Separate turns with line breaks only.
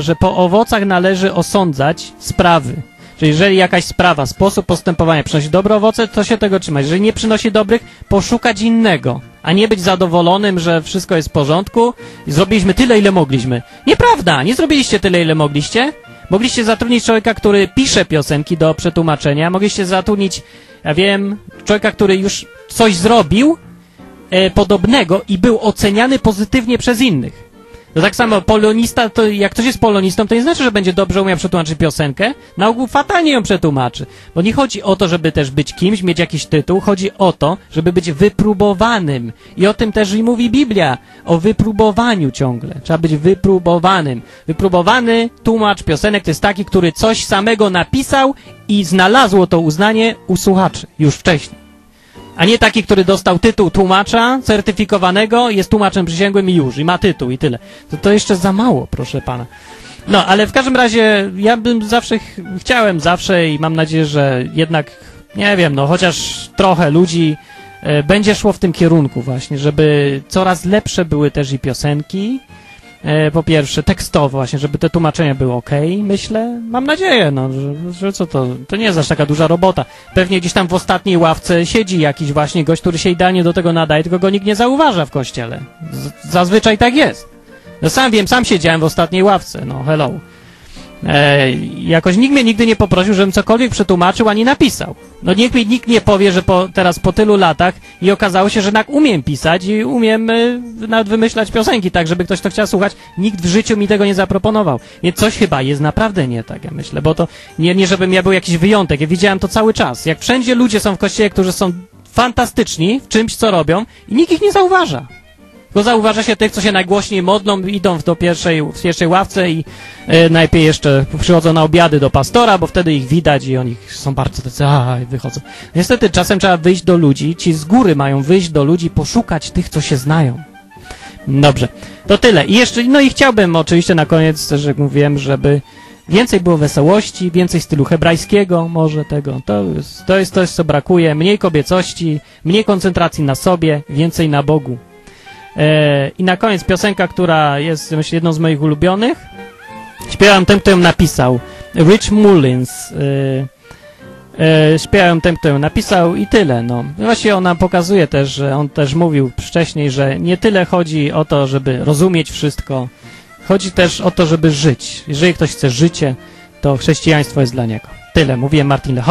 że po owocach należy osądzać sprawy. Czyli jeżeli jakaś sprawa, sposób postępowania przynosi dobre owoce, to się tego trzymać. Jeżeli nie przynosi dobrych, poszukać innego, a nie być zadowolonym, że wszystko jest w porządku i zrobiliśmy tyle, ile mogliśmy. Nieprawda, nie zrobiliście tyle, ile mogliście. Mogliście zatrudnić człowieka, który pisze piosenki do przetłumaczenia, mogliście zatrudnić, ja wiem, człowieka, który już coś zrobił e, podobnego i był oceniany pozytywnie przez innych. To tak samo polonista, to jak ktoś jest polonistą, to nie znaczy, że będzie dobrze umiał przetłumaczyć piosenkę. Na ogół fatalnie ją przetłumaczy. Bo nie chodzi o to, żeby też być kimś, mieć jakiś tytuł. Chodzi o to, żeby być wypróbowanym. I o tym też i mówi Biblia. O wypróbowaniu ciągle. Trzeba być wypróbowanym. Wypróbowany tłumacz piosenek to jest taki, który coś samego napisał i znalazło to uznanie u słuchaczy już wcześniej. A nie taki, który dostał tytuł tłumacza certyfikowanego, jest tłumaczem przysięgłym i już, i ma tytuł i tyle. To, to jeszcze za mało, proszę pana. No, ale w każdym razie ja bym zawsze, ch chciałem zawsze i mam nadzieję, że jednak, nie wiem, no chociaż trochę ludzi e, będzie szło w tym kierunku właśnie, żeby coraz lepsze były też i piosenki, po pierwsze, tekstowo właśnie, żeby te tłumaczenia były ok, myślę. Mam nadzieję, no, że, że co to, to nie jest aż taka duża robota. Pewnie gdzieś tam w ostatniej ławce siedzi jakiś właśnie gość, który się idealnie do tego nadaje, tylko go nikt nie zauważa w kościele. Z, zazwyczaj tak jest. No sam wiem, sam siedziałem w ostatniej ławce, no hello. E, jakoś nikt mnie nigdy nie poprosił, żebym cokolwiek przetłumaczył ani napisał. No niech mi nikt nie powie, że po, teraz po tylu latach i okazało się, że jednak umiem pisać i umiem y, nawet wymyślać piosenki tak, żeby ktoś to chciał słuchać. Nikt w życiu mi tego nie zaproponował. Więc coś chyba jest naprawdę nie tak, ja myślę, bo to nie, nie żebym ja był jakiś wyjątek. Ja widziałem to cały czas. Jak wszędzie ludzie są w kościele, którzy są fantastyczni w czymś, co robią i nikt ich nie zauważa. Bo zauważa się tych, co się najgłośniej modlą, idą do pierwszej, w pierwszej ławce i e, najpierw jeszcze przychodzą na obiady do pastora, bo wtedy ich widać i oni są bardzo tacy, a wychodzą. Niestety czasem trzeba wyjść do ludzi, ci z góry mają wyjść do ludzi, poszukać tych, co się znają. Dobrze, to tyle. I jeszcze, no i chciałbym oczywiście na koniec też, jak mówiłem, żeby więcej było wesołości, więcej stylu hebrajskiego, może tego. To jest, to jest coś, co brakuje. Mniej kobiecości, mniej koncentracji na sobie, więcej na Bogu. E, I na koniec piosenka, która jest myślę, jedną z moich ulubionych. Śpiewam ten, kto ją napisał. Rich Mullins. E, e, śpiewam ten, kto ją napisał i tyle. No. Właśnie ona pokazuje też, że on też mówił wcześniej, że nie tyle chodzi o to, żeby rozumieć wszystko. Chodzi też o to, żeby żyć. Jeżeli ktoś chce życie, to chrześcijaństwo jest dla niego. Tyle. Mówiłem Martin Lechowicz.